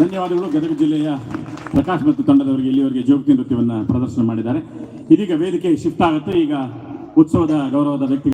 ಧನ್ಯವಾದಗಳು ಗದಗ ಜಿಲ್ಲೆಯ ಪ್ರಕಾಶ್ ಮತ್ತು ತಂಡದವರಿಗೆ ಇಲ್ಲಿವರೆಗೆ ಜೋಗತಿ ನೃತ್ಯವನ್ನು ಪ್ರದರ್ಶನ ಮಾಡಿದ್ದಾರೆ. ಇದೀಗ ವೇದಿಕೆ ಶಿಫ್ಟ್ ಆಗುತ್ತೆ. ಈಗ ಉತ್ಸವದ ಗೌರವದ ವ್ಯಕ್ತಿ